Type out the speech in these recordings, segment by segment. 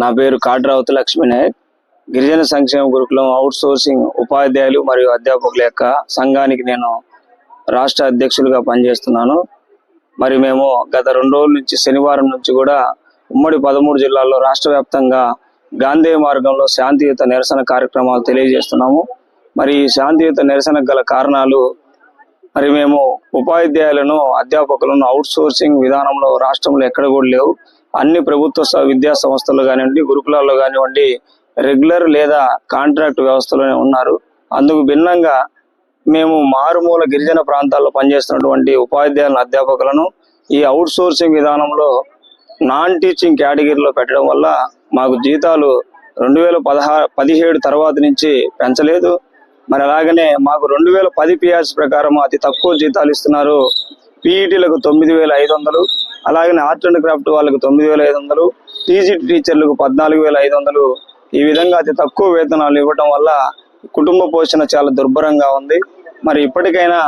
నా పేరు కాట్రావతి లక్ష్మీనాయక్. గిరిజన సంక్షేమ గురుకులం అవుట్ సోర్సింగ్ ఉపాధ్యాయులు మరియు అధ్యాపకుల యొక్క సంఘానికి నేను రాష్ట్ర అధ్యక్షులుగా పనిచేస్తున్నాను. మరి మేము గత రెండు రోజుల నుంచి శనివారం నుంచి కూడా ఉమ్మడి పదమూడు జిల్లాల్లో రాష్ట్ర వ్యాప్తంగా గాంధీ మార్గంలో శాంతియుత నిరసన కార్యక్రమాలు తెలియజేస్తున్నాము. మరి ఈ శాంతియుత నిరసనకు గల కారణాలు మరి మేము ఉపాధ్యాయులను అధ్యాపకులను అవుట్ సోర్సింగ్ విధానంలో రాష్ట్రంలో ఎక్కడ కూడా లేవు. అన్ని ప్రభుత్వ విద్యా సంస్థలు కానివ్వండి గురుకులాల్లో కానివ్వండి రెగ్యులర్ లేదా కాంట్రాక్ట్ వ్యవస్థలోనే ఉన్నారు. అందుకు భిన్నంగా మేము మారుమూల గిరిజన ప్రాంతాల్లో పనిచేస్తున్నటువంటి ఉపాధ్యాయులను అధ్యాపకులను ఈ అవుట్ సోర్సింగ్ విధానంలో నాన్ టీచింగ్ కేటగిరీలో పెట్టడం వల్ల మాకు జీతాలు రెండు వేల పదిహేడు తర్వాత నుంచి పెంచలేదు. మరి అలాగనే మాకు రెండు వేల పది పిఆర్స్ ప్రకారం అతి తక్కువ జీతాలు ఇస్తున్నారు. పీఈటీలకు తొమ్మిది వేల ఐదు వందలు. అలాగే ఆర్ట్ అండ్ క్రాఫ్ట్ వాళ్ళకి తొమ్మిది వేల ఐదు వందలు టీజీ టీచర్లకు పద్నాలుగు వేల ఐదు వందలు. ఈ విధంగా అతి తక్కువ వేతనాలు ఇవ్వటం వల్ల కుటుంబ పోషణ చాలా దుర్భరంగా ఉంది. మరి ఇప్పటికైనా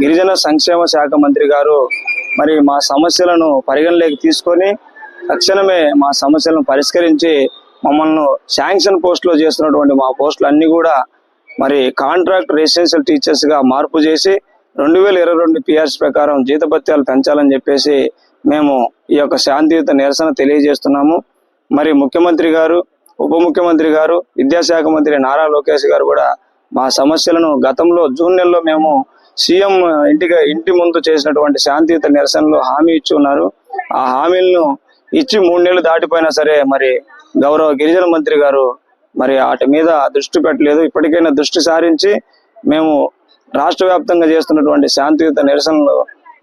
గిరిజన సంక్షేమ శాఖ మంత్రి గారు మరి మా సమస్యలను పరిగణలోకి తీసుకొని తక్షణమే మా సమస్యలను పరిష్కరించి మమ్మల్ని శాంక్షన్ పోస్టులో చేస్తున్నటువంటి మా పోస్టులు అన్నీ కూడా మరి కాంట్రాక్ట్ రెసిడెన్షియల్ టీచర్స్గా మార్పు చేసి రెండు వేల ఇరవై రెండు పిఆర్సీ ప్రకారం జీతభత్యాలు పెంచాలని చెప్పేసి మేము ఈ యొక్క శాంతియుత నిరసన తెలియజేస్తున్నాము. మరి ముఖ్యమంత్రి గారు ఉప ముఖ్యమంత్రి గారు విద్యాశాఖ మంత్రి నారా లోకేష్ గారు కూడా మా సమస్యలను గతంలో జూన్ నెలలో మేము సీఎం ఇంటిగా ఇంటి ముందు చేసినటువంటి శాంతియుత నిరసనలో హామీ ఇచ్చి ఉన్నారు. ఆ హామీలను ఇచ్చి మూడు నెలలు దాటిపోయినా సరే మరి గౌరవ గిరిజన మంత్రి గారు మరి వాటి మీద దృష్టి పెట్టలేదు. ఇప్పటికైనా దృష్టి సారించి మేము రాష్ట్ర వ్యాప్తంగా చేస్తున్నటువంటి శాంతియుత నిరసనలు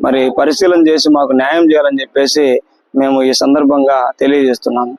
మరి పరిశీలన చేసి మాకు న్యాయం చేయాలని చెప్పేసి మేము ఈ సందర్భంగా తెలియజేస్తున్నాము.